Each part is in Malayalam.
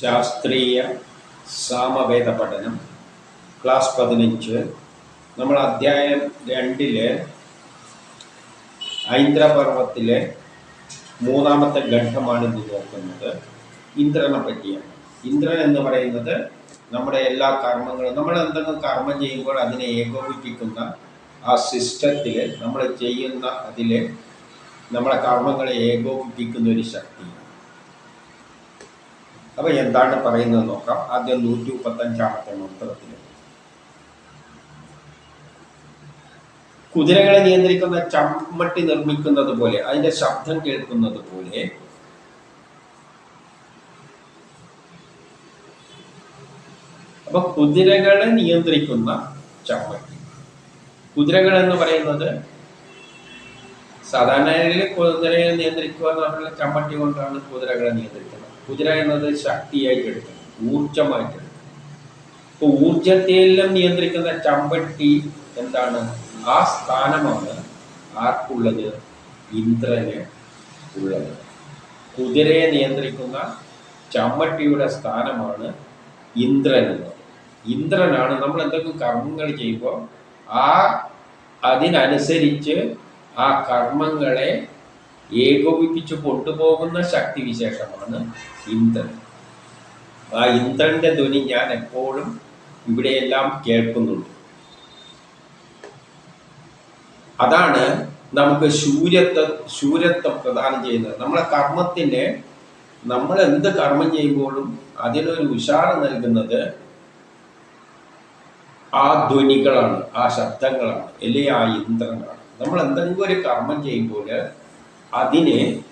ശാസ്ത്രീയ സാമവേദ പഠനം ക്ലാസ് പതിനഞ്ച്. നമ്മൾ അധ്യായം രണ്ടിലെ ഐന്ദ്രപർവത്തിലെ മൂന്നാമത്തെ ഘട്ടമാണ് ഇത് നോക്കുന്നത്. ഇന്ദ്രനെ പറ്റിയാണ്. ഇന്ദ്രൻ എന്ന് പറയുന്നത് നമ്മുടെ എല്ലാ കർമ്മങ്ങളും നമ്മൾ എന്തെങ്കിലും കർമ്മം ചെയ്യുമ്പോൾ അതിനെ ഏകോപിപ്പിക്കുന്ന ആ സിസ്റ്റത്തിൽ നമ്മൾ ചെയ്യുന്ന അതിൽ നമ്മളെ കർമ്മങ്ങളെ ഏകോപിപ്പിക്കുന്ന ഒരു ശക്തിയാണ്. അപ്പൊ എന്താണ് പറയുന്നത് നോക്കാം. ആദ്യം നൂറ്റി മുപ്പത്തഞ്ചാമത്തെ മന്ത്രത്തിൽ കുതിരകളെ നിയന്ത്രിക്കുന്ന ചമ്മട്ടി നിർമ്മിക്കുന്നത് പോലെ അതിന്റെ ശബ്ദം കേൾക്കുന്നത് പോലെ അപ്പൊ കുതിരകളെ നിയന്ത്രിക്കുന്ന ചമ്മട്ടി. കുതിരകൾ എന്ന് പറയുന്നത് സാധാരണയിൽ കുതിരയെ നിയന്ത്രിക്കുക എന്ന് പറഞ്ഞാൽ ചമ്മട്ടി കൊണ്ടാണ് കുതിരകളെ നിയന്ത്രിക്കുന്നത്. കുതിര എന്നത് ശക്തിയായിട്ട് എടുക്കണം ഊർജമായിട്ട് എടുക്കണം ഇപ്പൊ ഊർജത്തെയെല്ലാം നിയന്ത്രിക്കുന്ന ചമ്പട്ടി എന്താണ്? ആ സ്ഥാനമാണ് ആർക്കുള്ളത്? ഇന്ദ്രന് ഉള്ളത്. കുതിരയെ നിയന്ത്രിക്കുന്ന ചമ്മട്ടിയുടെ സ്ഥാനമാണ് ഇന്ദ്രൻ എന്നത്. ഇന്ദ്രനാണ് നമ്മൾ എന്തെങ്കിലും കർമ്മങ്ങൾ ചെയ്യുമ്പോൾ ആ അതിനനുസരിച്ച് ആ കർമ്മങ്ങളെ ഏകോപിപ്പിച്ച് കൊണ്ടുപോകുന്ന ശക്തി വിശേഷമാണ് ഇന്ദ്രൻ. ആ ഇന്ദ്രന്റെ ധ്വനി ഞാൻ എപ്പോഴും ഇവിടെയെല്ലാം കേൾക്കുന്നുണ്ട്. അതാണ് നമുക്ക് ശൂര്യത്വ ശൂരത്വം പ്രദാനം ചെയ്യുന്നത്. നമ്മളെ കർമ്മത്തിന് നമ്മൾ എന്ത് കർമ്മം ചെയ്യുമ്പോഴും അതിനൊരു ഉഷാറ് നൽകുന്നത് ആ ധ്വനികളാണ് ആ ശബ്ദങ്ങളാണ് അല്ലെ ആ ഇന്ദ്രനാണ് നമ്മൾ എന്തെങ്കിലും ഒരു കർമ്മം ചെയ്യുമ്പോൾ അതിനെ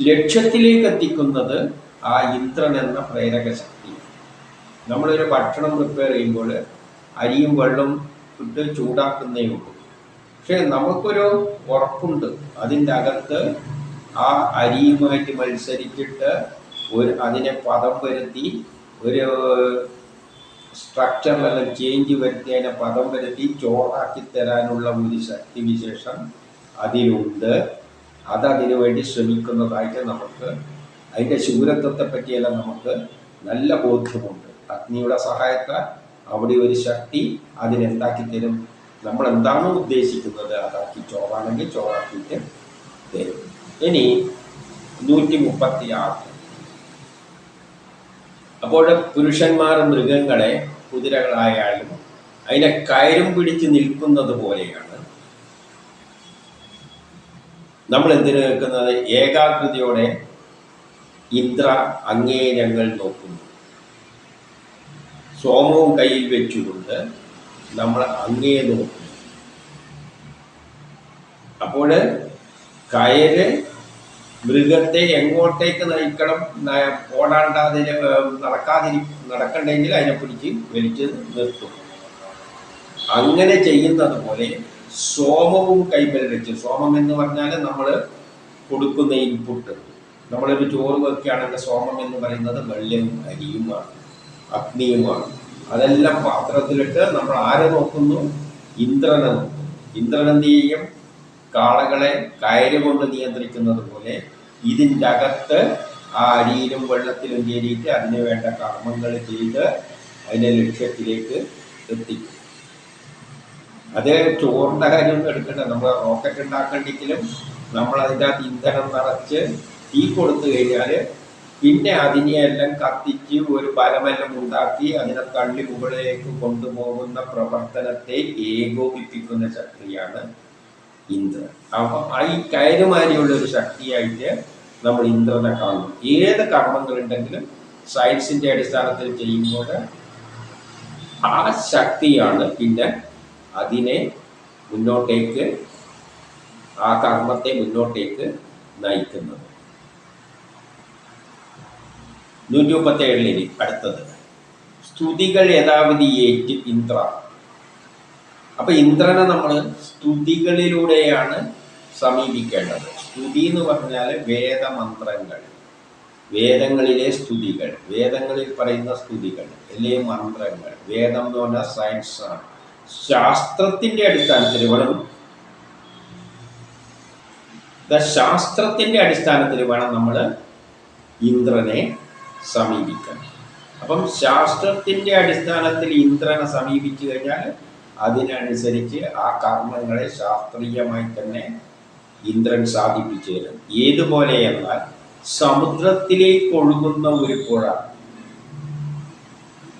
ലക്ഷ്യത്തിലേക്ക് എത്തിക്കുന്നത് ആ ഇന്ദ്രൻ എന്ന പ്രേരക ശക്തി. നമ്മളൊരു ഭക്ഷണം പ്രിപ്പയർ ചെയ്യുമ്പോൾ അരിയും വെള്ളം ഇട്ട് ചൂടാക്കുന്നേ ഉള്ളൂ. പക്ഷെ നമുക്കൊരു ഉറപ്പുണ്ട്. അതിന്റെ അകത്ത് ആ അരിയുമായിട്ട് മത്സരിച്ചിട്ട് ഒരു അതിനെ പദം വരുത്തി ഒരു സ്ട്രക്ചറിലെല്ലാം ചേഞ്ച് വരുത്തി അതിനെ പദം വരുത്തി ചോറാക്കി തരാനുള്ള ഒരു ശക്തി വിശേഷം അതിലുണ്ട്. അതതിനു വേണ്ടി ശ്രമിക്കുന്നതായിട്ട് നമുക്ക് അതിന്റെ ശൂരത്വത്തെ പറ്റിയെല്ലാം നമുക്ക് നല്ല ബോധ്യമുണ്ട്. അഗ്നിയുടെ സഹായത്താൽ അവിടെ ഒരു ശക്തി അതിനെന്താക്കി തരും. നമ്മൾ എന്താണോ ഉദ്ദേശിക്കുന്നത്? അതാക്കി ചോറാണെങ്കിൽ ചോറാക്കിയിട്ട് തരും. ഇനി നൂറ്റി മുപ്പത്തി ആറ് അപ്പോൾ പുരുഷന്മാർ മൃഗങ്ങളെ കുതിരകളായാലും അതിനെ കയറും പിടിച്ച് നിൽക്കുന്നത് പോലെയാണ്. നമ്മൾ എന്തിനു നിൽക്കുന്നത് ഏകാഗ്രതയോടെ ഇന്ദ്ര അങ്ങേ ഞങ്ങൾ നോക്കുന്നു. സോമവും കയ്യിൽ വെച്ചുകൊണ്ട് നമ്മൾ അങ്ങേ നോക്കുന്നു. അപ്പോൾ കയര് മൃഗത്തെ എങ്ങോട്ടേക്ക് നയിക്കണം? ഓടാണ്ടാതി നടക്കാതിരി നടക്കണ്ടെങ്കിൽ അതിനെ പിടിച്ച് വലിച്ച് നിർത്തും അങ്ങനെ ചെയ്യുന്നത് പോലെ സോമവും കൈമൽ വെച്ച്. സോമം എന്ന് പറഞ്ഞാൽ നമ്മൾ കൊടുക്കുന്ന ഇൻപുട്ട് നമ്മളൊരു ചോറ് വെക്കുകയാണെങ്കിൽ സോമം എന്ന് പറയുന്നത് വെള്ളവും അരിയുമാണ് അഗ്നിയുമാണ്. അതെല്ലാം പാത്രത്തിലിട്ട് നമ്മൾ ആരെ നോക്കുന്നു? ഇന്ദ്രനെ നോക്കുന്നു. ഇന്ദ്രൻ എന്ത് ചെയ്യും? കാളകളെ കയറ് കൊണ്ട് നിയന്ത്രിക്കുന്നത് പോലെ ഇതിന്റെ അകത്ത് ആ അരിയിലും വെള്ളത്തിലും കയറിയിട്ട് അതിന് വേണ്ട കർമ്മങ്ങൾ ചെയ്ത് അതിന്റെ ലക്ഷ്യത്തിലേക്ക് എത്തിക്കും. അത് ചോറിന്റെ കാര്യമൊന്നും എടുക്കണ്ട. നമ്മൾ റോക്കറ്റ് ഉണ്ടാക്കണ്ടെങ്കിലും നമ്മൾ അതിന്റെ അകത്ത് ഇന്ധനം നിറച്ച് തീ കൊടുത്തു കഴിഞ്ഞാൽ പിന്നെ അതിനെയെല്ലാം കത്തിച്ച് ഒരു ബലമെല്ലാം ഉണ്ടാക്കി അതിനെ തള്ളി മുകളിലേക്ക് കൊണ്ടുപോകുന്ന പ്രവർത്തനത്തെ ഏകോപിപ്പിക്കുന്ന ശക്തിയാണ് ഇന്ദ്രൻ. അപ്പം ഈ കയറുമാരിയുള്ള ഒരു ശക്തിയായിട്ട് നമ്മൾ ഇന്ദ്രനെ കാണുന്നു. ഏത് കർമ്മങ്ങളുണ്ടെങ്കിലും സയൻസിന്റെ അടിസ്ഥാനത്തിൽ ചെയ്യുമ്പോൾ ആ ശക്തിയാണ് പിന്നെ അതിനെ മുന്നോട്ടേക്ക് ആ കർമ്മത്തെ മുന്നോട്ടേക്ക് നയിക്കുന്നത്. നൂറ്റി മുപ്പത്തി ഏഴിലേക്ക് അടുത്തത്. സ്തുതികൾ യഥാവിധി ഏറ്റ് ഇന്ദ്ര. അപ്പൊ ഇന്ദ്രനെ നമ്മൾ സ്തുതികളിലൂടെയാണ് സമീപിക്കേണ്ടത്. സ്തുതി എന്ന് പറഞ്ഞാൽ വേദമന്ത്രങ്ങൾ. വേദങ്ങളിലെ സ്തുതികൾ. വേദങ്ങളിൽ പറയുന്ന സ്തുതികൾ. അല്ലെ മന്ത്രങ്ങൾ. വേദം എന്ന് പറഞ്ഞാൽ സയൻസ് ശാസ്ത്രത്തിന്റെ അടിസ്ഥാനത്തിൽ വേണം. ശാസ്ത്രത്തിന്റെ അടിസ്ഥാനത്തിൽ വേണം നമ്മൾ ഇന്ദ്രനെ സമീപിക്കാൻ. അപ്പം ശാസ്ത്രത്തിന്റെ അടിസ്ഥാനത്തിൽ ഇന്ദ്രനെ സമീപിച്ചു കഴിഞ്ഞാൽ അതിനനുസരിച്ച് ആ കർമ്മങ്ങളെ ശാസ്ത്രീയമായി തന്നെ ഇന്ദ്രൻ സാധിപ്പിച്ചു തരും. ഏതുപോലെ എന്നാൽ സമുദ്രത്തിലേക്ക് ഒഴുകുന്ന ഒരു പുഴ.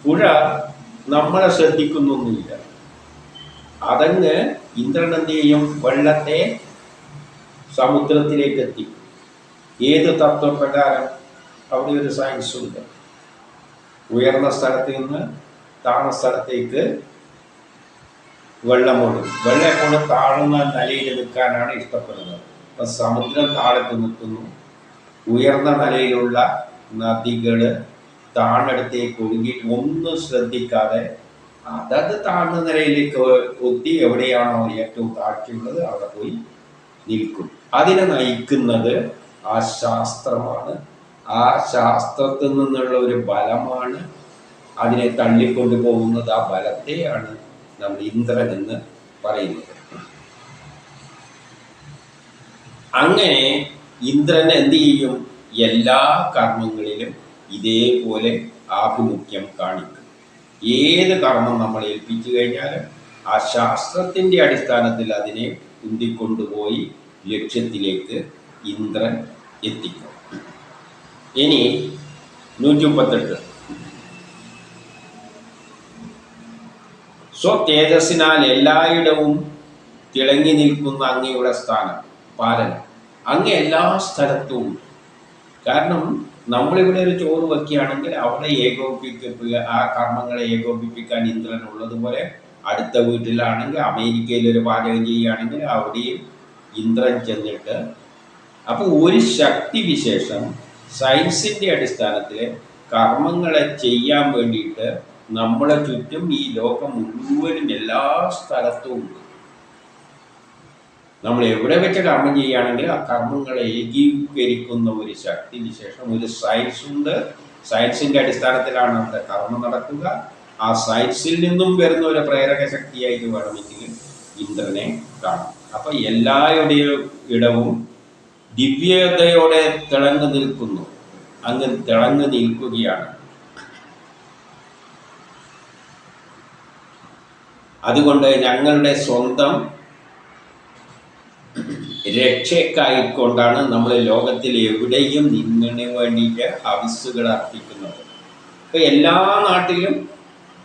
പുഴ നമ്മളെ ശ്രദ്ധിക്കുന്നൊന്നുമില്ല. അതങ്ങ് ഇന്ദ്രൻ വെള്ളത്തെ സമുദ്രത്തിലേക്ക് എത്തി ഏത് തത്വപ്രകാരം അവിടെ ഒരു സയൻസ് ഉണ്ട്. ഉയർന്ന സ്ഥലത്ത് നിന്ന് താഴ്ന്ന സ്ഥലത്തേക്ക് വെള്ളമൊഴുകും വെള്ളം എപ്പോഴും താഴ്ന്ന നിലയിൽ നിൽക്കാനാണ് ഇഷ്ടപ്പെടുന്നത്. അപ്പം സമുദ്രം താഴത്ത് നിൽക്കുന്നു. ഉയർന്ന നിലയിലുള്ള നദികൾ താഴെടുത്തേക്ക് ഒഴുകി ഒന്നും ശ്രദ്ധിക്കാതെ അതത് താഴ്ന്ന നിലയിലേക്ക് ഒത്തി എവിടെയാണോ ഏറ്റവും താഴ്ചയുള്ളത് അവിടെ പോയി നിൽക്കും. അതിനെ നയിക്കുന്നത് ആ ശാസ്ത്രമാണ്. ആ ശാസ്ത്രത്തിൽ നിന്നുള്ള ഒരു ബലമാണ്. അതിനെ തള്ളിക്കൊണ്ടു പോകുന്നത് ആ ബലത്തെയാണ് നമ്മൾ ഇന്ദ്രൻ എന്ന് പറയുന്നത്. അങ്ങനെ ഇന്ദ്രൻ എന്ത് ചെയ്യും? എല്ലാ കർമ്മങ്ങളിലും ഇതേപോലെ ആഭിമുഖ്യം കാണിക്കും. ഏത് കർമ്മം നമ്മൾ ഏൽപ്പിച്ചു കഴിഞ്ഞാലും ആ ശാസ്ത്രത്തിന്റെ അടിസ്ഥാനത്തിൽ അതിനെ ഉന്തിക്കൊണ്ടുപോയി ലക്ഷ്യത്തിലേക്ക് ഇന്ദ്രൻ എത്തിക്കും. ഇനി നൂറ്റി മുപ്പത്തെട്ട് സ്വതേജസ്സിനാൽ എല്ലായിടവും തിളങ്ങി നിൽക്കുന്ന അങ്ങയുടെ സ്ഥാനം പാലനം. അങ്ങ് എല്ലാ സ്ഥലത്തും കാരണം നമ്മളിവിടെ ഒരു ചോറ് വയ്ക്കുകയാണെങ്കിൽ അവിടെ ഏകോപിപ്പിക്കുക ആ കർമ്മങ്ങളെ ഏകോപിപ്പിക്കാൻ ഇന്ദ്രൻ ഉള്ളതുപോലെ അടുത്ത വീട്ടിലാണെങ്കിൽ അമേരിക്കയിൽ ഒരു പാചകം ചെയ്യുകയാണെങ്കിൽ അവിടെയും ഇന്ദ്രൻ ചെന്നിട്ട് അപ്പോൾ ഒരു ശക്തി വിശേഷം സയൻസിന്റെ അടിസ്ഥാനത്തിൽ കർമ്മങ്ങളെ ചെയ്യാൻ വേണ്ടിയിട്ട് നമ്മളെ ചുറ്റും ഈ ലോകം മുഴുവനും എല്ലാ സ്ഥലത്തും ഉണ്ട്. നമ്മൾ എവിടെ വെച്ച് കർമ്മം ചെയ്യുകയാണെങ്കിൽ ആ കർമ്മങ്ങളെ ഏകീകരിക്കുന്ന ഒരു ശക്തി വിശേഷം ഒരു സയൻസ് ഉണ്ട്. സയൻസിന്റെ അടിസ്ഥാനത്തിലാണ് നമ്മുടെ കർമ്മം നടക്കുക. ആ സയൻസിൽ നിന്നും വരുന്ന ഒരു പ്രേരക ശക്തിയായിട്ട് വേണമെങ്കിൽ ഇന്ദ്രനെ കാണാം. അപ്പൊ എല്ലാവരുടെയും ഇടവും ദിവ്യതയോടെ തിളങ്ങി നിൽക്കുന്നു. അങ്ങ് തിളങ്ങി നിൽക്കുകയാണ്. അതുകൊണ്ട് ഞങ്ങളുടെ സ്വന്തം രക്ഷയ്ക്കായിക്കൊണ്ടാണ് നമ്മൾ ലോകത്തിൽ എവിടെയും നിന്നതിന് വേണ്ടിയിട്ട് ഹവിസുകൾ അർപ്പിക്കുന്നത്. അപ്പൊ എല്ലാ നാട്ടിലും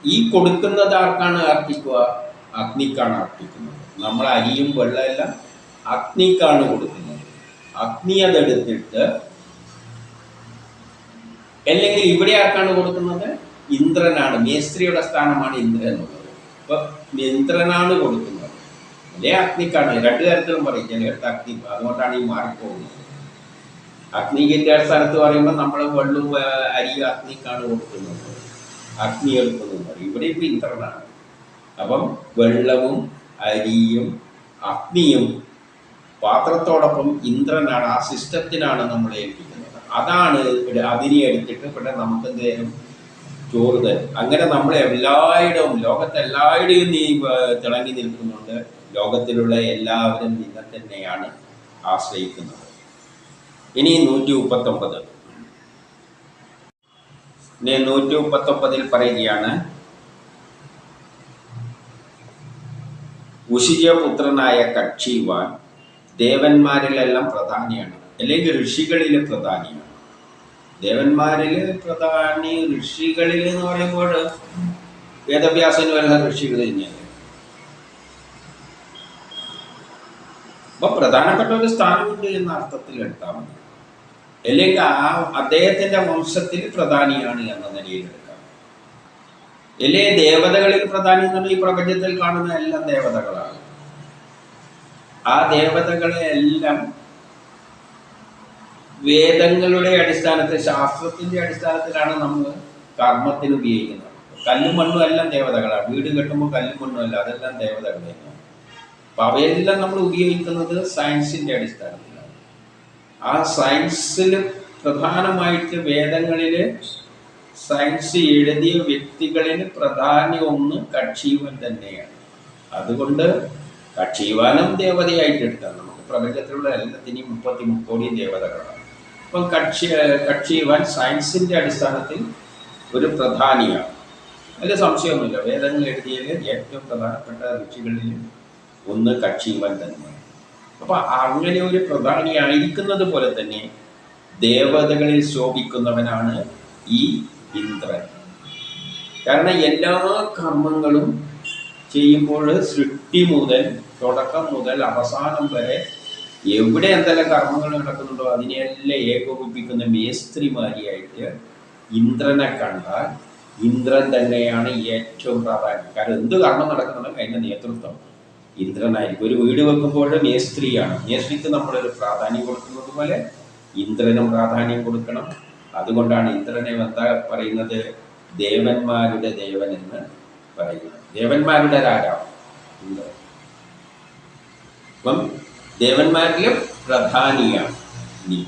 ഈ കൊടുക്കുന്നത് ആർക്കാണ് അർപ്പിക്കുക? അഗ്നിക്കാണ് അർപ്പിക്കുന്നത്. നമ്മൾ അരിയും വെള്ളമെല്ലാം അഗ്നിക്കാണ് കൊടുക്കുന്നത്. അഗ്നി അതെടുത്തിട്ട് അല്ലെങ്കിൽ ഇവിടെ ആർക്കാണ് കൊടുക്കുന്നത്? ഇന്ദ്രനാണ്. മേസ്ത്രിയുടെ സ്ഥാനമാണ് ഇന്ദ്രൻ എന്നുള്ളത്. ഇപ്പൊ ഇന്ദ്രനാണ് കൊടുക്കുന്നത്. അല്ലേ അഗ്നിക്കാണ് രണ്ടു തരത്തിലും പറയും. ചിലയിടത്ത് അഗ്നി അതുകൊണ്ടാണ് ഈ മാറിപ്പോകുന്നത്. അഗ്നിക്കിന്റെ സ്ഥലത്ത് പറയുമ്പോൾ നമ്മൾ വെള്ളവും അരി അഗ്നിക്കാണ് കൊടുക്കുന്നത്. അഗ്നി എടുക്കുന്നത് പറയും. ഇവിടെ ഇപ്പൊ ഇന്ദ്രനാണ്. അപ്പം വെള്ളവും അരിയും അഗ്നിയും പാത്രത്തോടൊപ്പം ഇന്ദ്രനാണ്. ആ സിസ്റ്റത്തിനാണ് നമ്മൾ ഏൽപ്പിക്കുന്നത്. അതാണ് ഇവിടെ അതിനെ എടുത്തിട്ട് ഇവിടെ നമുക്ക് എന്തെങ്കിലും ചോറ് തരും. അങ്ങനെ നമ്മൾ എല്ലായിടവും ലോകത്തെല്ലായിടവും നീ തിളങ്ങി നിൽക്കുന്നുണ്ട്. ലോകത്തിലുള്ള എല്ലാവരും നിന്നെ തന്നെയാണ് ആശ്രയിക്കുന്നത്. ഇനി നൂറ്റി മുപ്പത്തൊമ്പത് ഇനി നൂറ്റി മുപ്പത്തൊമ്പതിൽ പറയുകയാണ് ഉഷിജപുത്രനായ കക്ഷിവാൻ ദേവന്മാരിലെല്ലാം പ്രധാനിയാണ് അല്ലെങ്കിൽ ഋഷികളിൽ പ്രധാനിയാണ്. ദേവന്മാരിൽ പ്രധാനി ഋഷികളിൽ എന്ന് പറയുമ്പോൾ വേദവ്യാസനും എല്ലാം ഋഷികൾ തന്നെയല്ലേ? അപ്പൊ പ്രധാനപ്പെട്ട ഒരു സ്ഥാനമുണ്ട് എന്ന അർത്ഥത്തിൽ എടുക്കാം അല്ലെങ്കിൽ ആ അദ്ദേഹത്തിന്റെ വംശത്തിൽ പ്രധാനിയാണ് എന്ന നിലയിൽ എടുക്കാം. അല്ലേ ദേവതകളിൽ പ്രധാനി എന്ന് പറഞ്ഞാൽ ഈ പ്രപഞ്ചത്തിൽ കാണുന്ന എല്ലാം ദേവതകളാണ്. ആ ദേവതകളെ എല്ലാം വേദങ്ങളുടെ അടിസ്ഥാനത്തിൽ ശാസ്ത്രത്തിന്റെ അടിസ്ഥാനത്തിലാണ് നമ്മൾ കർമ്മത്തിന് ഉപയോഗിക്കുന്നത്. കല്ലും മണ്ണും എല്ലാം ദേവതകളാണ്. വീട് കെട്ടുമ്പോൾ കല്ലും മണ്ണും അല്ല അതെല്ലാം ദേവതകളാണ് അപ്പൊ അവയെല്ലാം നമ്മൾ ഉപയോഗിക്കുന്നത് സയൻസിന്റെ അടിസ്ഥാനത്തിലാണ്. ആ സയൻസിൽ പ്രധാനമായിട്ട് വേദങ്ങളിൽ സയൻസ് എഴുതിയ വ്യക്തികളിൽ പ്രധാന ഒന്ന് കക്ഷീവൻ തന്നെയാണ്. അതുകൊണ്ട് കക്ഷീവാനം ദേവതയായിട്ട് എടുക്കാം. നമുക്ക് പ്രപഞ്ചത്തിലുള്ള എല്ലാത്തിനെയും മുപ്പത്തി മുക്കോടി ദേവതകളാണ്. അപ്പം കക്ഷി കക്ഷീവാൻ സയൻസിന്റെ അടിസ്ഥാനത്തിൽ ഒരു പ്രധാനിയാണ്. അതിൽ സംശയമൊന്നുമില്ല. വേദങ്ങൾ എഴുതിയതിൽ ഏറ്റവും പ്രധാനപ്പെട്ട ഋഷികളിൽ ഒന്ന് കക്ഷിവൻ തന്നെയാണ് അപ്പൊ അങ്ങനെ ഒരു പ്രധാനിയായിരിക്കുന്നത് പോലെ തന്നെ ദേവതകളിൽ ശോഭിക്കുന്നവനാണ് ഈ ഇന്ദ്രൻ. കാരണം എല്ലാ കർമ്മങ്ങളും ചെയ്യുമ്പോൾ സൃഷ്ടി മുതൽ തുടക്കം മുതൽ അവസാനം വരെ എവിടെ എന്തെല്ലാം കർമ്മങ്ങൾ നടക്കുന്നുണ്ടോ അതിനെയെല്ലാം ഏകോപിപ്പിക്കുന്ന മേസ്ത്രിമാരിയായിട്ട് ഇന്ദ്രനെ കണ്ടാൽ ഇന്ദ്രൻ തന്നെയാണ് ഏറ്റവും പ്രാധാന്യം. കാരണം എന്ത് കർമ്മം നടക്കുന്നുണ്ടെങ്കിൽ അതിന്റെ നേതൃത്വം. ഇന്ദ്രനായിരിക്കും. ഒരു വീട് വെക്കുമ്പോൾ മേസ്ത്രിയാണ് മേസ്ത്രിക്ക് നമ്മളൊരു പ്രാധാന്യം കൊടുക്കുന്നത് പോലെ ഇന്ദ്രനും പ്രാധാന്യം കൊടുക്കണം. അതുകൊണ്ടാണ് ഇന്ദ്രനെ എന്താ പറയുന്നത്? ദേവന്മാരുടെ ദേവൻ എന്ന് പറയുന്നത്. ദേവന്മാരുടെ രാജാവ് ഇന്ദ്രൻ. അപ്പം ദേവന്മാരിലും പ്രധാനിയാണ് നീ.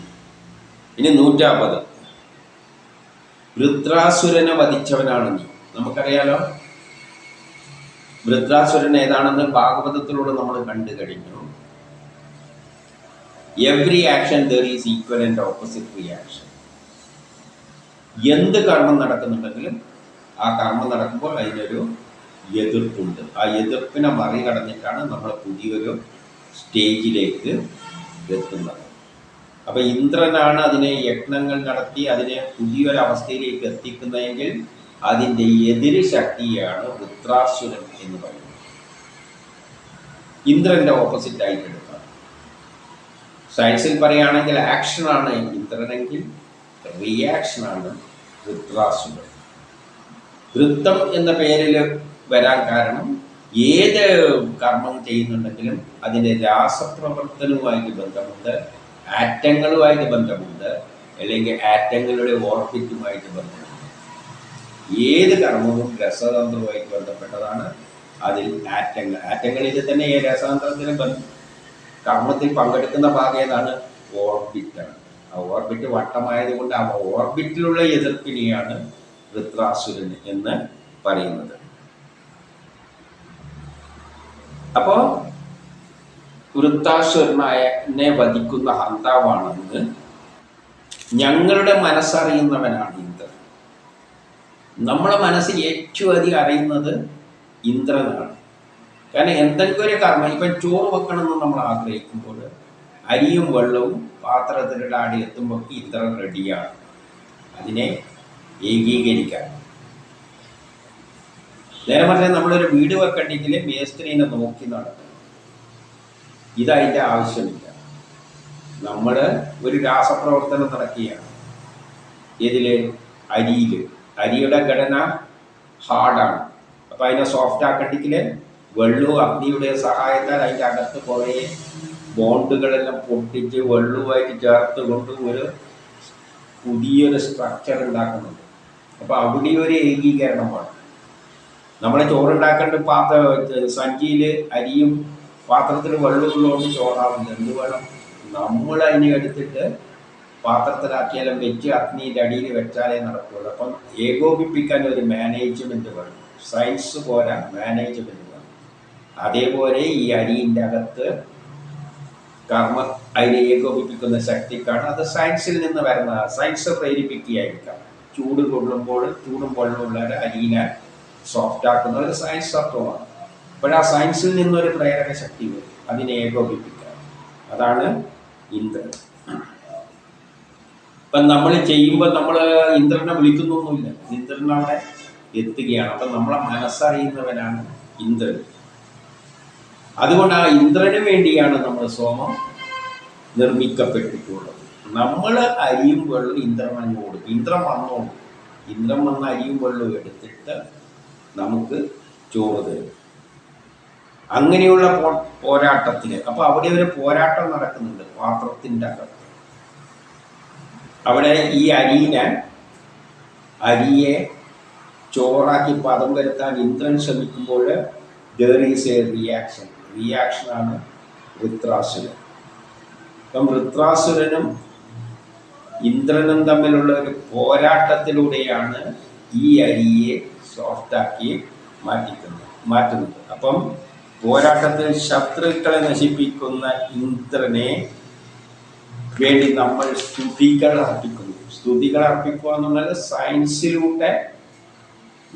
ഇനി നൂറ്റാമ്പത്. വൃത്രാസുരനെ വധിച്ചവനാണ് നീ. നമുക്കറിയാലോ? വൃത്രാസുരൻ ഏതാണെന്ന് ഭാഗവതത്തിലൂടെ നമ്മൾ കണ്ടു കഴിഞ്ഞു. Every action there is equal and opposite reaction എന്ത് കർമ്മം നടക്കുന്നുണ്ടെങ്കിലും ആ കർമ്മം നടക്കുമ്പോൾ അതിനൊരു എതിർപ്പുണ്ട്. ആ എതിർപ്പിനെ മറികടന്നിട്ടാണ് നമ്മൾ പുതിയൊരു സ്റ്റേജിലേക്ക് എത്തുന്നത്. അപ്പൊ ഇന്ദ്രനാണ് അതിനെ യജ്ഞങ്ങൾ നടത്തി അതിനെ പുതിയൊരവസ്ഥയിലേക്ക് എത്തിക്കുന്നതെങ്കിൽ അതിന്റെ എതിര് ശക്തിയാണ് വൃത്രാസുരൻ എന്ന് പറയുന്നത്. ഇന്ദ്രന്റെ ഓപ്പോസിറ്റ് ആയിട്ട് എടുക്കാം. സയൻസിൽ പറയുകയാണെങ്കിൽ ആക്ഷനാണ് ഇന്ദ്രനെങ്കിൽ റിയാക്ഷനാണ് വൃത്രാസുരൻ വൃത്തം എന്ന പേരിൽ വരാൻ കാരണം ഏത് കർമ്മം ചെയ്യുന്നുണ്ടെങ്കിലും അതിന്റെ രാസപ്രവർത്തനവുമായിട്ട് ബന്ധമുണ്ട് ആറ്റങ്ങളുമായിട്ട് ബന്ധമുണ്ട് അല്ലെങ്കിൽ ആറ്റങ്ങളുടെ ഓർബിറ്റുമായിട്ട് ബന്ധമുണ്ട്. ഏത് കർമ്മവും രസതന്ത്രവുമായി ബന്ധപ്പെട്ടതാണ്. അതിൽ ആറ്റങ്ങൾ ആറ്റങ്ങളിൽ തന്നെ ഈ രസതന്ത്രത്തിന് കർമ്മത്തിൽ പങ്കെടുക്കുന്ന ഭാഗം ഏതാണ്? ഓർബിറ്റാണ് ആ ഓർബിറ്റ് വട്ടമായതുകൊണ്ട് ആ ഓർബിറ്റിലുള്ള എതിർപ്പിനെയാണ് വൃത്രാസുരൻ എന്ന് പറയുന്നത്. അപ്പോ വൃത്താസുരനെ വധിക്കുന്ന ഹർത്താവാണെന്ന് ഞങ്ങളുടെ മനസ്സറിയുന്നവനാണ് നമ്മളെ മനസ്സിൽ ഏറ്റവും അധികം അറിയുന്നത് ഇന്ദ്രനാണ്. കാരണം എന്തെങ്കിലും ഒരു കർമ്മം ഇപ്പം ചോറ് വെക്കണമെന്ന് നമ്മൾ ആഗ്രഹിക്കുമ്പോൾ അരിയും വെള്ളവും പാത്രത്തിലിടാടി എത്തുമ്പോൾ ഇന്ദ്രൻ റെഡിയാണ്. അതിനെ ഏകീകരിക്കാൻ. നേരെ പറഞ്ഞാൽ നമ്മളൊരു വീട് വെക്കണ്ടെങ്കിൽ മേസ്ത്രീനെ നോക്കി നടക്കും ഇതതിന്റെ ആവശ്യമില്ല. നമ്മൾ ഒരു രാസപ്രവർത്തനം നടക്കുകയാണ്. ഇതിൽ അരിയിൽ അരിയുടെ ഘടന ഹാർഡാണ്. അപ്പോൾ അതിനെ സോഫ്റ്റ് ആക്കണ്ടെങ്കിൽ വെള്ളവും അഗ്നിയുടെ സഹായത്താൽ അതിന്റെ അകത്ത് കുറേ ബോണ്ടുകളെല്ലാം പൊട്ടിച്ച് വെള്ളവുമായിട്ട് ചേർത്ത് കൊണ്ട് ഒരു പുതിയൊരു സ്ട്രക്ചർ ഉണ്ടാക്കുന്നുണ്ട്. അപ്പോൾ അവിടെ ഒരു ഏകീകരണമാണ്. നമ്മളെ ചോറുണ്ടാക്കേണ്ട പാത്ര സഞ്ചിയിൽ അരിയും പാത്രത്തിൽ വെള്ളമുള്ളതുകൊണ്ട് ചോറാവുന്നത് എന്ത് വേണം നമ്മൾ അതിനെ എടുത്തിട്ട് പാത്രത്തിലാക്കിയാലും വെച്ച് അഗ്നിയുടെ അടിയിൽ വെച്ചാലേ നടക്കുള്ളൂ. അപ്പം ഏകോപിപ്പിക്കാൻ ഒരു മാനേജ്മെന്റ് വേണം. സയൻസ് പോരാ മാനേജ്മെന്റ് വേണം. അതേപോലെ ഈ അരിയിന്റെ അകത്ത് കർമ്മ അതിനെ ഏകോപിപ്പിക്കുന്ന ശക്തിക്കാണ് അത് സയൻസിൽ നിന്ന് വരുന്ന സയൻസ് പ്രേരിപ്പിക്കുകയായിരിക്കാം. ചൂട് കൊള്ളുമ്പോൾ ചൂടും വെള്ളമുള്ള അരിയിനെ സോഫ്റ്റ് ആക്കുന്ന ഒരു സയൻസ് തത്വമാണ്. അപ്പോൾ ആ സയൻസിൽ നിന്നൊരു പ്രേരക ശക്തി വരും. അതിനെ ഏകോപിപ്പിക്കാൻ. അതാണ് ഇന്ദ്രൻ. ഇപ്പം നമ്മൾ ചെയ്യുമ്പോൾ നമ്മൾ ഇന്ദ്രനെ വിളിക്കുന്നൊന്നുമില്ല. ഇന്ദ്രൻ അവിടെ എത്തുകയാണ്. അപ്പം നമ്മളെ മനസ്സറിയുന്നവനാണ് ഇന്ദ്രൻ. അതുകൊണ്ട് ആ ഇന്ദ്രന് വേണ്ടിയാണ് നമ്മൾ സോമം നിർമ്മിക്കപ്പെട്ടിട്ടുള്ളത്. നമ്മൾ അരിയും വെള്ളം ഇന്ദ്രൻ അങ്ങ് കൊടുക്കും. ഇന്ദ്രൻ വന്നോളൂ. ഇന്ദ്രൻ വന്ന അരിയും വെള്ളവും എടുത്തിട്ട് നമുക്ക് ചോറ് തരും. അങ്ങനെയുള്ള പോരാട്ടത്തിൽ അപ്പോൾ അവിടെ ഒരു പോരാട്ടം നടക്കുന്നുണ്ട്. പാത്രത്തിന്റെ അകത്ത്. അവിടെ ഈ അരിയിനെ അരിയെ ചോറാക്കി പദം വരുത്താൻ ഇന്ദ്രൻ ശ്രമിക്കുമ്പോൾ ദർ ഈസ് എ റിയാക്ഷൻ റിയാക്ഷനാണ് വൃത്രാസുരൻ അപ്പം വൃത്രാസുരനും ഇന്ദ്രനും തമ്മിലുള്ള ഒരു പോരാട്ടത്തിലൂടെയാണ് ഈ അരിയെ സോഫ്റ്റാക്കി മാറ്റിക്കുന്നത് മാറ്റുന്നത്. അപ്പം പോരാട്ടത്തിൽ ശത്രുക്കളെ നശിപ്പിക്കുന്ന ഇന്ദ്രനെ വേണ്ടി നമ്മൾ സ്തുതികൾ അർപ്പിക്കുന്നു സ്തുതികൾ അർപ്പിക്കുക എന്ന് പറഞ്ഞാൽ സയൻസിലൂടെ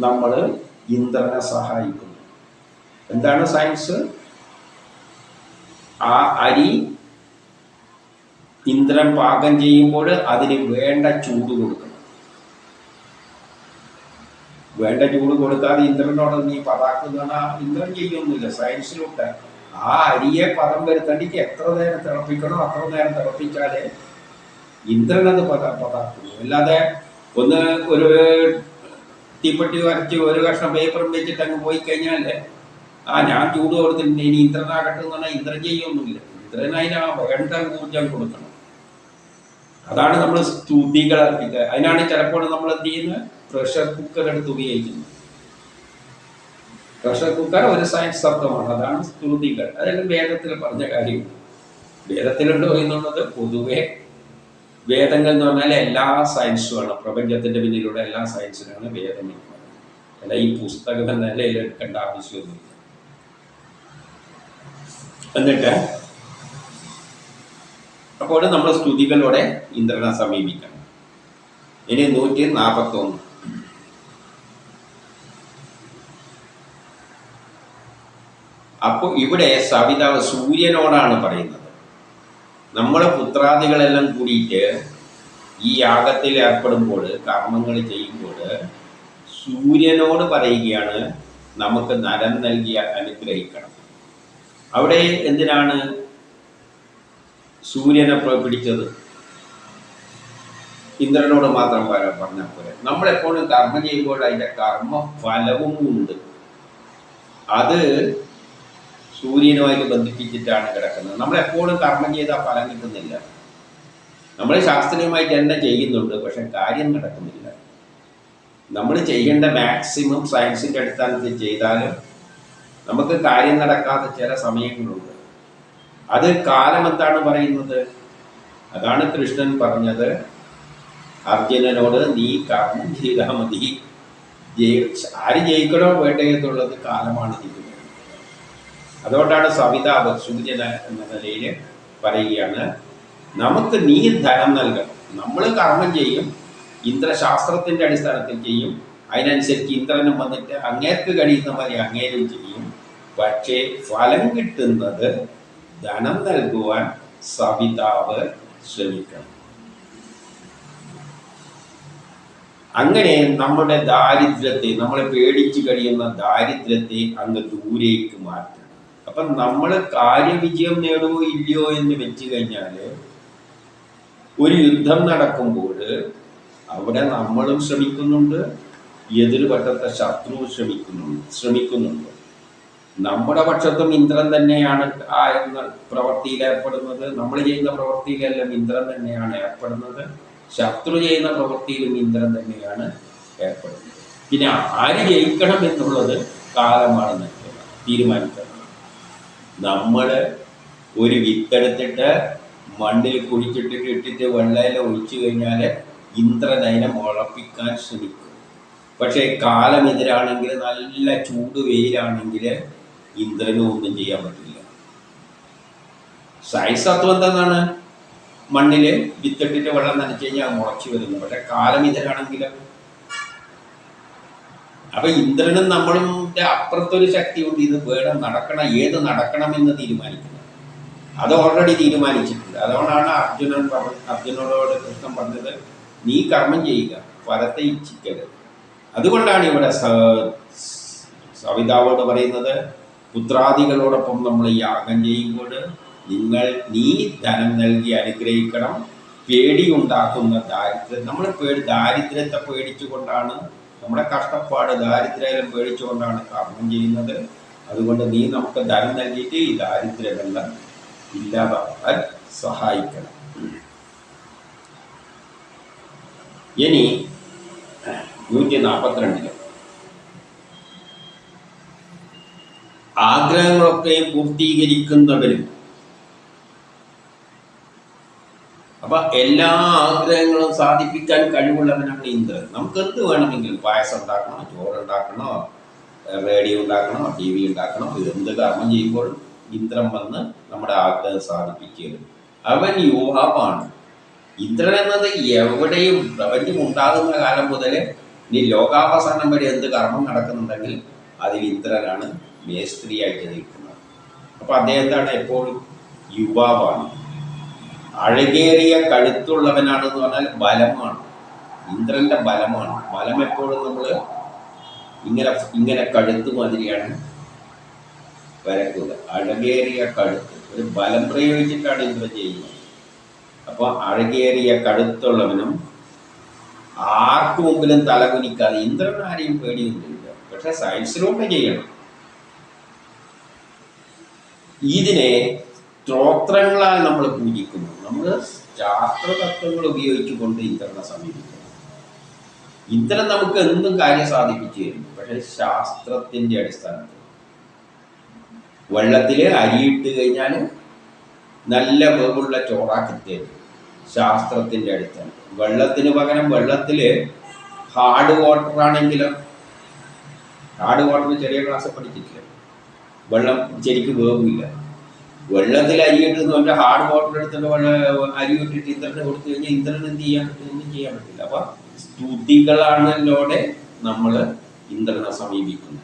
നമ്മൾ ഇന്ദ്രനെ സഹായിക്കുന്നു. എന്താണ് സയൻസ് ആ അരി ഇന്ദ്രൻ പാകം ചെയ്യുമ്പോൾ അതിന് വേണ്ട ചൂട് കൊടുക്കണം. വേണ്ട ചൂട് കൊടുക്കാതെ ഇന്ദ്രനോട് നീ പതാക്കുന്ന ഇന്ദ്രൻ ചെയ്യൊന്നുമില്ല സയൻസിലൂടെ ആ അരിയെ പദം വരുത്തണ്ടിക്ക് എത്ര നേരം തിളപ്പിക്കണോ അത്ര നേരം തിളപ്പിച്ചാലേ ഇന്ദ്രൻ അത് പതാക്കുന്നു അല്ലാതെ ഒന്ന് ഒരു തീപ്പെട്ടി വരച്ച് ഒരു കഷ്ണം പേപ്പറും വെച്ചിട്ട് അങ്ങ് പോയി കഴിഞ്ഞാൽ ആ ഞാൻ ചൂട് കൊടുത്തിട്ടുണ്ട് ഇനി ഇന്ദ്രനാകട്ടെ എന്ന് പറഞ്ഞാൽ ഇന്ദ്രൻ ചെയ്യൊന്നുമില്ല. ഇന്ദ്രൻ അതിന് ആ വേണ്ട ഊർജം കൊടുക്കണം. അതാണ് നമ്മൾ സ്തുതികൾ അർപ്പിക്കുക. അതിനാണ് ചിലപ്പോൾ നമ്മൾ എന്ത് ചെയ്യുന്നത്? പ്രഷർ കുക്കർ എടുത്ത് ഉപയോഗിക്കുന്നത്. പ്രഷർ കുക്കർ ഒരു സയൻസ് ശബ്ദമാണ്. അതാണ് സ്തുതികൾ. അതായത് വേദത്തിൽ പറഞ്ഞ കാര്യം. വേദത്തിലുണ്ടോ എന്നുള്ളത് പൊതുവെ വേദങ്ങൾ എന്ന് പറഞ്ഞാൽ എല്ലാ സയൻസുമാണ് പ്രപഞ്ചത്തിന്റെ പിന്നിലൂടെ എല്ലാ സയൻസിനാണ് വേദം എന്ന് പറയുന്നത്. അല്ല ഈ പുസ്തകം എന്ന നിലയിൽ എടുക്കേണ്ട ആവശ്യമൊന്നുമില്ല. എന്നിട്ട് അപ്പോൾ നമ്മൾ സ്തുതികളോടെ ഇന്ദ്രനെ സമീപിക്കണം. ഇനി നൂറ്റി നാൽപ്പത്തി അപ്പോൾ ഇവിടെ സവിതാവ് സൂര്യനോടാണ് പറയുന്നത്. നമ്മളെ പുത്രാദികളെല്ലാം കൂടിയിട്ട് ഈ യാഗത്തിൽ ഏർപ്പെടുമ്പോൾ കർമ്മങ്ങൾ ചെയ്യുമ്പോൾ സൂര്യനോട് പറയുകയാണ് നമുക്ക് നരം നൽകി അനുഗ്രഹിക്കണം. അവിടെ എന്തിനാണ് സൂര്യനെ പിടിച്ചത്? ഇന്ദ്രനോട് മാത്രം പറഞ്ഞ പോലെ നമ്മളെപ്പോഴും കർമ്മം ചെയ്യുമ്പോൾ അതിന്റെ കർമ്മ ഫലവും ഉണ്ട്. അത് സൂര്യനുമായിട്ട് ബന്ധിപ്പിച്ചിട്ടാണ് കിടക്കുന്നത്. നമ്മളെപ്പോഴും കർമ്മം ചെയ്താൽ ഫലം കിട്ടുന്നില്ല. നമ്മൾ ശാസ്ത്രീയമായിട്ട് തന്നെ ചെയ്യുന്നുണ്ട് പക്ഷെ കാര്യം നടക്കുന്നില്ല. നമ്മൾ ചെയ്യേണ്ട മാക്സിമം സയൻസിന്റെ അടിസ്ഥാനത്തിൽ ചെയ്താലും നമുക്ക് കാര്യം നടക്കാത്ത ചില സമയങ്ങളുണ്ട്. അത് കാലം എന്താണ് പറയുന്നത്? അതാണ് കൃഷ്ണൻ പറഞ്ഞത്. അർജുനനോട് നീ കർമ്മം ചെയ്താൽ മതി. ആര് ജയിക്കണോ വേണ്ടതെന്നുള്ളത് കാലമാണ് തീരുമാനം അതുകൊണ്ടാണ് സവിത സൂര്യന എന്ന നിലയിൽ പറയുകയാണ് നമുക്ക് നീ ധനം നൽകണം. നമ്മൾ കർമ്മം ചെയ്യും ഇന്ദ്രശാസ്ത്രത്തിന്റെ അടിസ്ഥാനത്തിൽ ചെയ്യും. അതിനനുസരിച്ച് ഇന്ദ്രനും വന്നിട്ട് അങ്ങേർക്ക് കഴിയുന്ന മാതിരി അങ്ങേരും ചെയ്യും. പക്ഷേ ഫലം കിട്ടുന്നത് ധനം നൽകുവാൻ സവിതാവ് ശ്രമിക്കണം. അങ്ങനെ നമ്മുടെ ദാരിദ്ര്യത്തെ നമ്മളെ പേടിച്ചു കഴിയുന്ന ദാരിദ്ര്യത്തെ അങ്ങ് ദൂരേക്ക് മാറ്റണം. അപ്പം നമ്മൾ കാര്യവിജയം നേടുമോ ഇല്ലയോ എന്ന് വെച്ച് കഴിഞ്ഞാൽ ഒരു യുദ്ധം നടക്കുമ്പോൾ അവിടെ നമ്മളും ശ്രമിക്കുന്നുണ്ട് എതിർപക്ഷത്തെ ശത്രു ശ്രമിക്കുന്നുണ്ട് ശ്രമിക്കുന്നുണ്ട്. നമ്മുടെ പക്ഷത്തും ഇന്ദ്രൻ തന്നെയാണ് ആ പ്രവൃത്തിയിൽ ഏർപ്പെടുന്നത്. നമ്മൾ ചെയ്യുന്ന പ്രവൃത്തിയിലെല്ലാം ഇന്ദ്രൻ തന്നെയാണ് ഏർപ്പെടുന്നത്. ശത്രു ചെയ്യുന്ന പ്രവൃത്തിയിലും ഇന്ദ്രൻ തന്നെയാണ് ഏർപ്പെടുന്നത്. പിന്നെ ആര് ജയിക്കണം എന്നുള്ളത് കാലമാണ് തീരുമാനിക്കുന്നത്. നമ്മൾ ഒരു വിത്തെടുത്തിട്ട് മണ്ണിൽ കുഴിച്ചിട്ടിട്ട് ഇട്ടിട്ട് വെള്ളയിൽ ഒഴിച്ചു കഴിഞ്ഞാൽ ഇന്ദ്രനയനം മുളപ്പിക്കാൻ ശ്രമിക്കും. പക്ഷേ കാലം എതിരാണെങ്കിൽ നല്ല ചൂട് വെയിലാണെങ്കിൽ ഇന്ദ്രനും ഒന്നും ചെയ്യാൻ പറ്റില്ല. സൈസത്വം എന്താണ് മണ്ണിൽ വിത്തിട്ടിട്ട് വെള്ളം നനച്ചു കഴിഞ്ഞാൽ മുളച്ചു വരുന്നു. പക്ഷെ കാലം എതിരാണെങ്കിൽ അപ്പൊ ഇന്ദ്രനും നമ്മളും അപ്പുറത്തൊരു ശക്തിയുണ്ട് ഇത് വേണം നടക്കണം. ഏത് നടക്കണം എന്ന് തീരുമാനിക്കുന്നത്. അത് ഓൾറെഡി തീരുമാനിച്ചിട്ടുണ്ട്. അതുകൊണ്ടാണ് അർജുനൻ പറഞ്ഞ അർജുനോട് കൃഷ്ണൻ പറഞ്ഞത് നീ കർമ്മം ചെയ്യുക ഫലത്തെ ഇച്ഛിക്കരുത്. അതുകൊണ്ടാണ് ഇവിടെ സവിതാവോട് പറയുന്നത് പുത്രാദികളോടൊപ്പം നമ്മൾ യാഗം ചെയ്യുമ്പോൾ നിങ്ങൾ നീ ധനം നൽകി അനുഗ്രഹിക്കണം. പേടിയുണ്ടാക്കുന്ന ദാരിദ്ര്യം നമ്മൾ പേടി ദാരിദ്ര്യത്തെ പേടിച്ചുകൊണ്ടാണ് നമ്മുടെ കഷ്ടപ്പാട് ദാരിദ്ര്യം പേടിച്ചുകൊണ്ടാണ് കർമ്മം ചെയ്യുന്നത്. അതുകൊണ്ട് നീ നമുക്ക് ധനം നൽകിയിട്ട് ഈ ദാരിദ്ര്യമെല്ലാം ഇല്ലാതാക്കാൻ സഹായിക്കണം. ഇനി നൂറ്റി നാൽപ്പത്തിരണ്ടിൽ ആഗ്രഹങ്ങളൊക്കെ പൂർത്തീകരിക്കുന്നവരും അപ്പൊ എല്ലാ ആഗ്രഹങ്ങളും സാധിപ്പിക്കാൻ കഴിവുള്ളവനാണ് ഇന്ദ്രൻ. നമുക്ക് എന്ത് വേണമെങ്കിലും പായസം ഉണ്ടാക്കണോ ചോറ് ഉണ്ടാക്കണോ റേഡിയോ ഉണ്ടാക്കണോ ടി വി ഉണ്ടാക്കണോ എന്ത് കർമ്മം ചെയ്യുമ്പോൾ ഇന്ദ്രൻ വന്ന് നമ്മുടെ ആഗ്രഹം സാധിപ്പിച്ചു അവൻ യുവാവാണ് ഇന്ദ്രൻ എന്നത് എവിടെയും പ്രപഞ്ചം ഉണ്ടാകുന്ന കാലം മുതൽ ഇനി ലോകാവസാനം വരെ എന്ത് കർമ്മം നടക്കുന്നുണ്ടെങ്കിൽ അതിൽ ഇന്ദ്രനാണ് മേസ്ത്രിയായിട്ട് നിൽക്കുന്നത്. അപ്പൊ അദ്ദേഹത്താണ് എപ്പോഴും യുവാവാണ്. അഴകേറിയ കഴുത്തുള്ളവനാണെന്ന് പറഞ്ഞാൽ ബലമാണ്. ഇന്ദ്രന്റെ ബലമാണ്. ബലം എപ്പോഴും നമ്മൾ ഇങ്ങനെ ഇങ്ങനെ കഴുത്ത് മാതിരിയാണ് വരക്കുക അഴകേറിയ കഴുത്ത്. ഒരു ബലം പ്രയോഗിച്ചിട്ടാണ് ഇന്ദ്രൻ ചെയ്യുന്നത്. അപ്പോൾ അഴകേറിയ കഴുത്തുള്ളവനും ആർക്കു മുമ്പിലും തലകുനിക്കാതെ ഇന്ദ്രൻ ആരെയും പേടിയൊന്നുമില്ല. പക്ഷെ സയൻസിലൂടെ ചെയ്യണം. ഇതിനെ സ്ത്രോത്രങ്ങളാൽ നമ്മൾ പൂജിക്കുന്നു. നമ്മൾ ശാസ്ത്ര തത്വങ്ങൾ ഉപയോഗിച്ചുകൊണ്ട് ഇന്ദ്രനെ സമീപിക്കുന്നു. ഇന്ദ്രൻ നമുക്ക് എന്തും കാര്യം സാധിപ്പിച്ചു തരും പക്ഷെ ശാസ്ത്രത്തിന്റെ അടിസ്ഥാനത്തിൽ. വെള്ളത്തിൽ അരിയിട്ട് കഴിഞ്ഞാൽ നല്ല വേവുള്ള ചോറാക്കി തരും ശാസ്ത്രത്തിന്റെ അടിസ്ഥാനം വെള്ളത്തിന് പകരം വെള്ളത്തിൽ ഹാർഡ് വാട്ടർ ആണെങ്കിലും ഹാർഡ് വാട്ടർ ചെറിയ ക്ലാസ് പഠിച്ചിട്ടില്ല? വെള്ളം ശരിക്കും വേവില്ല. വെള്ളത്തിൽ അരി ഇട്ടെന്ന് ഹാർഡ് വാട്ടർ എടുത്തിട്ട് അരി ഇട്ടിട്ട് ഇന്ദ്രന് കൊടുത്തു കഴിഞ്ഞാൽ ഇന്ദ്രൻ എന്ത് ചെയ്യാൻ പറ്റും? ഒന്നും ചെയ്യാൻ പറ്റില്ല. അപ്പൊ സ്തുതികളാണല്ലോടെ നമ്മൾ ഇന്ദ്രനെ സമീപിക്കുന്നു.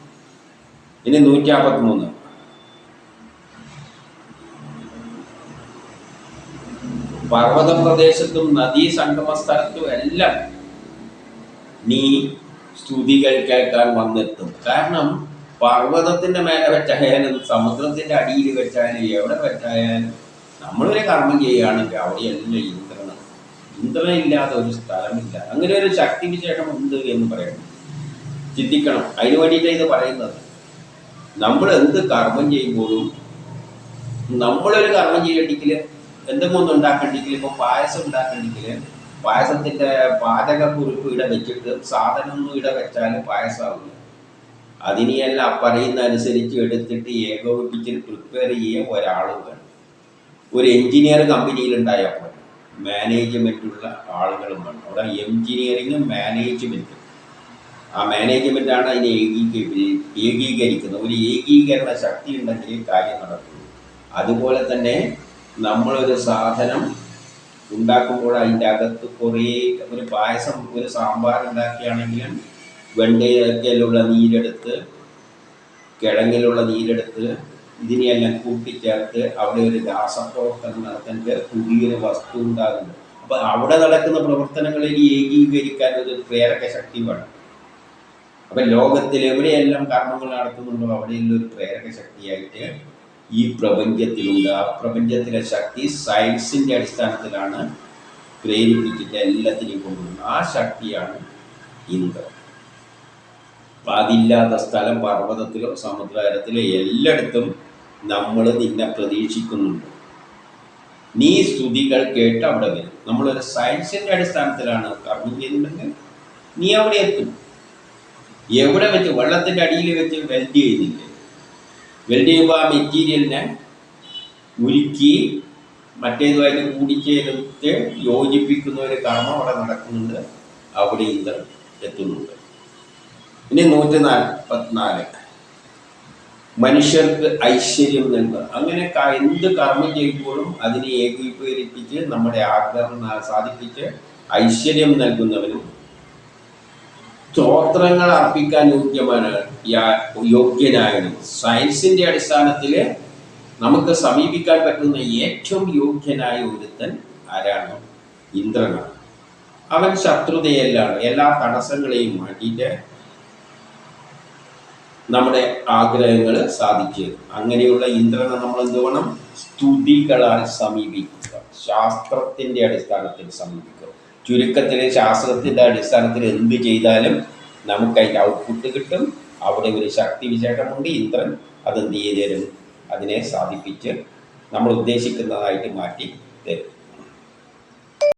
ഇനി നൂറ്റി പർവത പ്രദേശത്തും നദീ സംഗമ സ്ഥലത്തും എല്ലാം നീ സ്തുതികൾ കേൾക്കാൻ വന്നെത്തും. കാരണം പർവതത്തിന്റെ മേലെ വെച്ചായാലും സമുദ്രത്തിന്റെ അടിയിൽ വെച്ചാലും എവിടെ വെച്ചായാലും നമ്മളൊരു കർമ്മം ചെയ്യുകയാണെങ്കിൽ അവിടെയല്ല ഇന്ദ്രനാണ്. ഇന്ദ്രൻ ഇല്ലാതെ ഒരു സ്ഥലമില്ല. അങ്ങനെ ഒരു ശക്തി വിശേഷം ഉണ്ട് എന്ന് പറയണം ചിന്തിക്കണം. അതിനു വേണ്ടിയിട്ടാണ് ഇത് പറയുന്നത്. നമ്മൾ എന്ത് കർമ്മം ചെയ്യുമ്പോഴും നമ്മളൊരു കർമ്മം ചെയ്യണ്ടെങ്കിൽ എന്തെങ്കിലും ഉണ്ടാക്കണ്ടെങ്കിൽ ഇപ്പൊ പായസം ഉണ്ടാക്കണ്ടെങ്കിൽ പായസത്തിന്റെ പാചകക്കുറിപ്പ് ഇവിടെ വെച്ചിട്ട് സാധനം ഒന്നും ഇവിടെ വെച്ചാൽ പായസമാവില്ല. അതിനെയെല്ലാം പറയുന്ന അനുസരിച്ച് എടുത്തിട്ട് ഏകോപിപ്പിച്ച് പ്രിപ്പയർ ചെയ്യാൻ ഒരാൾ വേണം. ഒരു എഞ്ചിനീയർ കമ്പനിയിൽ ഉണ്ടായപ്പോൾ മാനേജ്മെന്റുള്ള ആളുകളും വേണം. അവിടെ എഞ്ചിനീയറിങ്ങും മാനേജ്മെന്റ് ആ മാനേജ്മെന്റാണ് അതിനെ ഏകീകരി ഏകീകരിക്കുന്നത്. ഒരു ഏകീകരണ ശക്തി ഉണ്ടെങ്കിൽ കാര്യം നടക്കും. അതുപോലെ തന്നെ നമ്മളൊരു സാധനം ഉണ്ടാക്കുമ്പോൾ അതിന്റെ അകത്ത് കുറേ ഒരു പായസം ഒരു സാമ്പാർ ഉണ്ടാക്കുകയാണെങ്കിലും വെണ്ടയിലുള്ള നീരെടുത്ത് കിഴങ്ങിലുള്ള നീരെടുത്ത് ഇതിനെയെല്ലാം കൂട്ടിച്ചേർത്ത് അവിടെ ഒരു രാസപ്രവർത്തനം നടത്തേണ്ട പുതിയൊരു വസ്തു ഉണ്ടാകുന്നു. അപ്പൊ അവിടെ നടക്കുന്ന പ്രവർത്തനങ്ങളിൽ ഏകീകരിക്കാൻ ഒരു പ്രേരക ശക്തി വേണം അപ്പൊ ലോകത്തിൽ എവിടെയെല്ലാം കർമ്മങ്ങൾ നടത്തുന്നുണ്ടോ അവിടെയുള്ള ഒരു പ്രേരക ശക്തിയായിട്ട് ഈ പ്രപഞ്ചത്തിലുണ്ട്. ആ പ്രപഞ്ചത്തിലെ ശക്തി സയൻസിന്റെ അടിസ്ഥാനത്തിലാണ് പ്രേരിപ്പിച്ചിട്ട് എല്ലാത്തിനെയും കൊണ്ടുവരുന്നത്. ആ ശക്തിയാണ് ഇന്ദ്രൻ. അതില്ലാത്ത സ്ഥലം പർവതത്തിലോ സമുദ്രത്തിലോ എല്ലായിടത്തും നമ്മൾ നിന്നെ പ്രതീക്ഷിക്കുന്നുണ്ട്. നീ സ്തുതികൾ കേട്ട് അവിടെ വരും. നമ്മളൊരു സയൻസിന്റെ അടിസ്ഥാനത്തിലാണ് കർമ്മം ചെയ്യുന്നുണ്ടെങ്കിൽ നീ അവിടെ എത്തും. എവിടെ വെച്ച് വെള്ളത്തിന്റെ അടിയിൽ വെച്ച് വെൽഡ് ചെയ്യുന്നില്ലേ? വെൽഡ് ചെയ്യുമ്പോൾ ആ മെറ്റീരിയലിനെ ഉരുക്കി മറ്റേതുമായിട്ട് കൂടിച്ചേർത്ത് യോജിപ്പിക്കുന്ന ഒരു കർമ്മം അവിടെ നടക്കുന്നുണ്ട്. അവിടെ ഇന്ദ്രൻ എത്തുന്നുണ്ട്. ഇനി നൂറ്റി നാൽപ്പത്തിനാല് മനുഷ്യർക്ക് ഐശ്വര്യം നൽകുക. അങ്ങനെ എന്ത് കർമ്മം ചെയ്യുമ്പോഴും അതിനെ ഏകീകരിപ്പിച്ച് നമ്മുടെ ആഗ്രഹം സാധിപ്പിച്ച് ഐശ്വര്യം നൽകുന്നവരും സ്തോത്രങ്ങൾ അർപ്പിക്കാൻ യോഗ്യമാണ് യോഗ്യനായവനും. സയൻസിന്റെ അടിസ്ഥാനത്തിൽ നമുക്ക് സമീപിക്കാൻ പറ്റുന്ന ഏറ്റവും യോഗ്യനായ ഒരുത്തൻ ആരാണ്? ഇന്ദ്രനാണ്. അവൻ ശത്രുതയെല്ലാണ് എല്ലാ തടസ്സങ്ങളെയും മാറ്റിയിട്ട് നമ്മുടെ ആഗ്രഹങ്ങൾ സാധിക്കുക അങ്ങനെയുള്ള ഇന്ദ്രനെ നമ്മൾ എന്ത് വേണം സ്തുതികളാൽ സമീപിക്കുക. ശാസ്ത്രത്തിന്റെ അടിസ്ഥാനത്തിൽ സമീപിക്കുക. ചുരുക്കത്തിൽ ശാസ്ത്രത്തിന്റെ അടിസ്ഥാനത്തിൽ എന്ത് ചെയ്താലും നമുക്ക് അതിന്റെ ഔട്ട്പുട്ട് കിട്ടും. അവിടെ ഒരു ശക്തി വിശേഷമുണ്ട്. ഇന്ദ്രൻ അതെന്ത് ചെയ്തു തരും? അതിനെ സാധിപ്പിച്ച് നമ്മൾ ഉദ്ദേശിക്കുന്നതായിട്ട് മാറ്റി തരും.